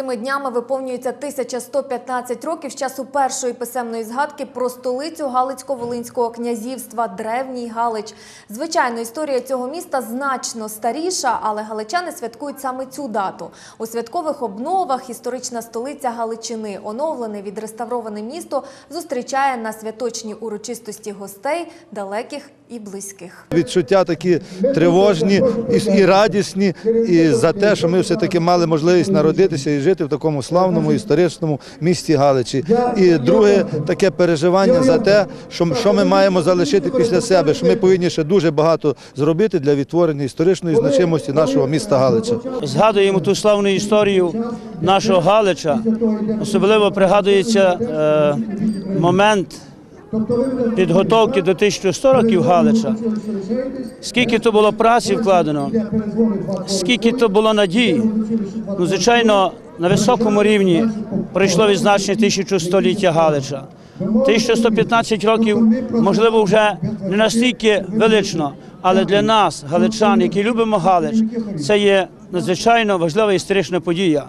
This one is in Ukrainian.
Цими днями виповнюється 1115 років з часу першої писемної згадки про столицю Галицько-Волинського князівства Древній Галич. Звичайно, історія цього міста значно старіша, але галичани святкують саме цю дату. У святкових обновах історична столиця Галичини, оновлене відреставроване місто, зустрічає на святочні урочистості гостей далеких і близьких. Відчуття такі тривожні і, радісні, і за те, що ми все-таки мали можливість народитися і жити в такому славному історичному місті Галичі. І друге таке переживання за те, що, що ми маємо залишити після себе, що ми повинні ще дуже багато зробити для відтворення історичної значимості нашого міста Галича. Згадуємо ту славну історію нашого Галича. Особливо пригадується е, момент підготовки до 1100 років Галича. Скільки то було праці вкладено, скільки то було надії. Ну, звичайно, на високому рівні пройшло відзначення 1100 століття Галича. 1115 років, можливо, вже не настільки велично, але для нас, галичан, які любимо Галич, це є надзвичайно важлива історична подія.